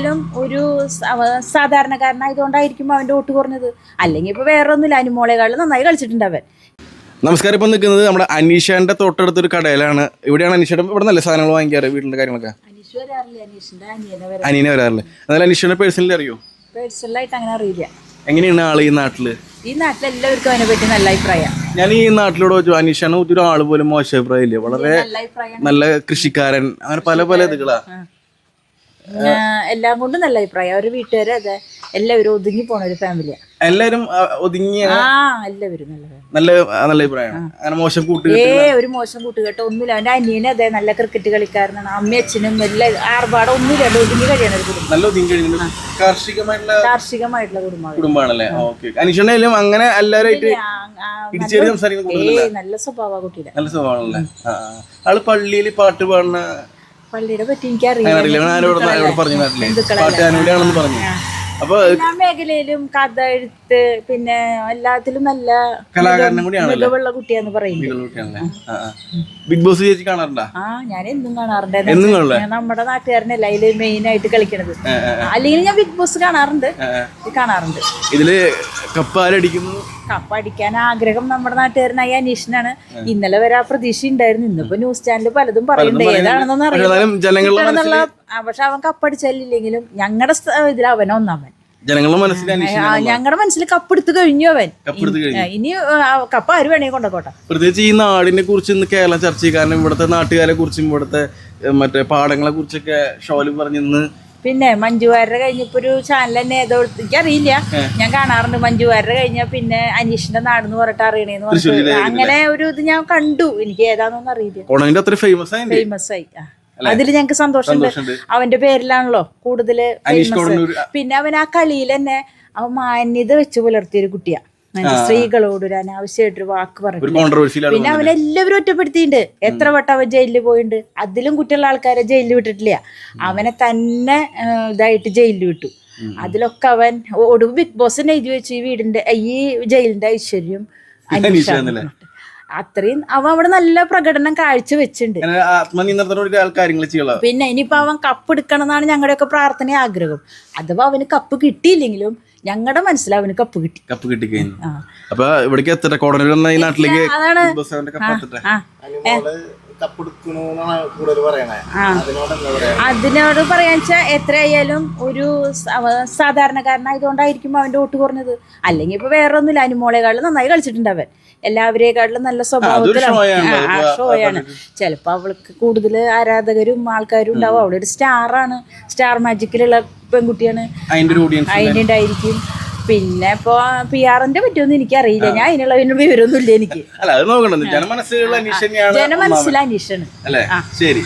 ആയാലും ഒരു സാധാരണക്കാരനായതുകൊണ്ടായിരിക്കും അവന്റെ വോട്ട് കുറഞ്ഞത്. അല്ലെങ്കിൽ ഇപ്പൊ വേറെ ഒന്നുമില്ല അനുമോളേക്കാളും നന്നായി കളിച്ചിട്ടുണ്ട് അവൻ. നമസ്കാരം ഇപ്പം നിൽക്കുന്നത് നമ്മുടെ അനീഷേന്റെ തൊട്ടടുത്തൊരു കടയിലാണ്. ഇവിടെയാണ് അനീഷയുടെ ഇവിടെ നല്ല സാധനങ്ങൾ വാങ്ങിക്കാറ് വീട്ടിലെ കാര്യങ്ങളൊക്കെ? അനീനെ വരാറില്ല? എന്നാലും അനീഷനെ പേഴ്സണലി അറിയോ? പേഴ്സണലായിട്ട് അങ്ങനെ അറിയില്ല. എങ്ങനെയാണ് ആൾ ഈ നാട്ടിൽ? ഈ നാട്ടിൽ എല്ലാവർക്കും അതിനെ പറ്റി നല്ല അഭിപ്രായം. ഞാൻ ഈ നാട്ടിലൂടെ വെച്ചു അനീഷാണ് ഒരാൾ പോലും മോശം അഭിപ്രായം ഇല്ല വളരെ നല്ല കൃഷിക്കാരൻ അങ്ങനെ പല പല ഇതുകളാ. എല്ലാം കൊണ്ടും നല്ല അഭിപ്രായം. അവർ വീട്ടുകാരെ അതെ എല്ലാവരും ഒതുങ്ങി പോണ ഒരു ഫാമിലിയാ എല്ലാരും ആ, ഒതുങ്ങിയ ആ എല്ലാവരും നല്ല നല്ല നല്ല അഭിപ്രായമാണ്. അങ്ങനെ മോശം കൂട്ട് ഏ ഒരു മോശം കൂട്ടുകെട്ട് ഒന്നുമില്ല. അവന്റെ അനിയനെ അതെ നല്ല ക്രിക്കറ്റ് കളിക്കാരനാണ്. അമ്മയച്ഛനും എല്ലാം ആർഭാടം ഒന്നുമില്ല. ഒതുങ്ങി കഴിയണ ഒരു കുടുംബം. നല്ല ഒതുങ്ങി കഴിഞ്ഞിട്ട് കാർഷികമായിട്ടുള്ള കാർഷികമായിട്ടുള്ള കുടുംബം ഓക്കെ അങ്ങനെ എല്ലാവരുമായിട്ട് ഇടിച്ചേരി സംസാരിക്കുന്ന കൂടുതലല്ല നല്ല സ്വഭാവ കുട്ടിയുടെ. നല്ല സ്വഭാവമാണല്ലേ. ആൾ പള്ളിയിൽ പാട്ട് പാടുന്ന പള്ളിയുടെ പറ്റി എനിക്കറിയില്ല പറഞ്ഞു. അപ്പൊ എല്ലാ മേഖലയിലും കഥ എഴുത്ത് പിന്നെ എല്ലാത്തിലും നല്ല കലാകാരനും കൂടിയാണ് മികവുള്ള കുട്ടിയാന്ന് പറയുന്നത്. ബിഗ് ബോസ് ചേച്ചി കാണാറുണ്ട്? ആ ഞാൻ എന്നും കാണാറുണ്ട്. നമ്മുടെ നാട്ടുകാരനല്ല അതിൽ മെയിൻ ആയിട്ട് കളിക്കണത്. അല്ലെങ്കിൽ ഞാൻ ബിഗ് ബോസ് കാണാറുണ്ട്. കാണാറുണ്ട്. ഇതിൽ കപ്പ് ആരടിക്കുന്നു കപ്പ അടിക്കാൻ ആഗ്രഹം നമ്മുടെ നാട്ടുകാരനായ അനീഷിനാണ്. ഇന്നലെ വരെ ആ പ്രതീക്ഷ ഉണ്ടായിരുന്നു. ഇന്നിപ്പോ ന്യൂസ് ചാനൽ പലതും പറയുന്നുണ്ട്. ഏതാണെന്നൊന്നും അറിയാം ജനങ്ങളുടെ പക്ഷെ അവൻ കപ്പടിച്ചല്ലില്ലെങ്കിലും ഞങ്ങളുടെ ഇതിൽ അവൻ ഒന്നവൻ ഞങ്ങളുടെ മനസ്സിൽ കപ്പെടുത്തു കഴിഞ്ഞു അവൻ. ഇനി കപ്പ ആര് വേണേ കൊണ്ടോട്ടെ പ്രത്യേകിച്ച് ഈ നാടിനെ കുറിച്ച് ഇന്ന് കേരളം ചർച്ച ചെയ്യും. കാരണം ഇവിടുത്തെ നാട്ടുകാരെ കുറിച്ചും ഇവിടുത്തെ മറ്റേ പാടങ്ങളെ കുറിച്ചൊക്കെ ഷോൽ പറഞ്ഞിന്ന് പിന്നെ മഞ്ജുവാരുടെ കഴിഞ്ഞപ്പോ ഒരു ചാനൽ തന്നെ ഏതോ എനിക്കറിയില്ല. ഞാൻ കാണാറുണ്ട് മഞ്ജുവാരുടെ കഴിഞ്ഞ പിന്നെ അനീഷിന്റെ നാടെന്ന് പറഞ്ഞിട്ട് അറിയണേന്ന് പറഞ്ഞിട്ട് അങ്ങനെ ഒരു ഇത് ഞാൻ കണ്ടു. എനിക്ക് ഏതാണെന്നൊന്നും അറിയില്ല. ഫേമസ് ആയി ഫേമസ് ആയി. ആ. ഞങ്ങൾക്ക് ഞങ്ങക്ക് സന്തോഷമുണ്ട്. അവന്റെ പേരിലാണല്ലോ. കൊടുങ്ങൂർ പിന്നെ അവൻ ആ കളിയിൽ തന്നെ അവൻ മാന്യത വെച്ച് പുലർത്തിയ ഒരു കുട്ടിയാ. സ്ത്രീകളോട് ഒരു അനാവശ്യമായിട്ടൊരു വാക്ക് പറഞ്ഞു പിന്നെ അവൻ എല്ലാവരും ഒറ്റപ്പെടുത്തിയിട്ടുണ്ട് എത്ര വട്ടം അവൻ ജയിലിൽ പോയിട്ടുണ്ട് അതിലും കുട്ടിയുള്ള ആൾക്കാരെ ജയിലിൽ വിട്ടിട്ടില്ല. അവനെ തന്നെ ഇതായിട്ട് ജയിലിൽ വിട്ടു. അതിലൊക്കെ അവൻ ഒടുവ് ബിഗ് ബോസ് എഴുതി വെച്ചു ഈ വീടിന്റെ ഈ ജയിലിന്റെ ഐശ്വര്യം? അത്രയും അവൻ അവിടെ നല്ല പ്രകടനം കാഴ്ച വെച്ചിട്ടുണ്ട് അങ്ങനെ ആത്മനിയന്ത്രണത്തോടെ ആൾ കാര്യങ്ങൾ ചെയ്യുള്ള പിന്നെ ഇനിയിപ്പോ അവൻ കപ്പ് എടുക്കണം എന്നാണ് ഞങ്ങളുടെയൊക്കെ പ്രാർത്ഥന ആഗ്രഹം അഥവാ അവന് കപ്പ് കിട്ടിയില്ലെങ്കിലും ഞങ്ങളുടെ മനസ്സിൽ അവന് കപ്പ് കിട്ടി. കപ്പ് കിട്ടി കഴിഞ്ഞു അപ്പൊ ഇവിടേക്ക് എത്ര കോടതി എന്ന ഈ നാട്ടിലേക്ക് അതാണ്. അതിനോട് എന്താ പറയാ? അതിനോട് പറയാന്ന് വെച്ചാൽ എത്രയായാലും ഒരു സാധാരണക്കാരനായതുകൊണ്ടായിരിക്കും അവന്റെ വോട്ട് കുറഞ്ഞത്. അല്ലെങ്കിൽ ഇപ്പൊ വേറെ ഒന്നുമില്ല അനുമോളെക്കാളും നന്നായി കളിച്ചിട്ടുണ്ട് അവൻ. എല്ലാവരെക്കാളും നല്ല സ്വഭാവത്തിലാണ്. ആ, ഷോയാണ്. ചിലപ്പോ അവൾക്ക് കൂടുതൽ ആരാധകരും ആൾക്കാരും ഉണ്ടാവും. അവളൊരു സ്റ്റാറാണ്. സ്റ്റാർ മാജിക്കിലുള്ള പെൺകുട്ടിയാണ്. അതിന്റെ ഉണ്ടായിരിക്കും. പിന്നെ ഇപ്പൊ പി ആറിന്റെ പറ്റിയൊന്നും എനിക്കറിയില്ല. ഞാൻ അതിനുള്ള വിവരമൊന്നുമില്ല എനിക്ക്. അല്ല അത് നോക്കണം ജനമനസ്സിൽ അനീഷാണ് അല്ലേ? ശരി.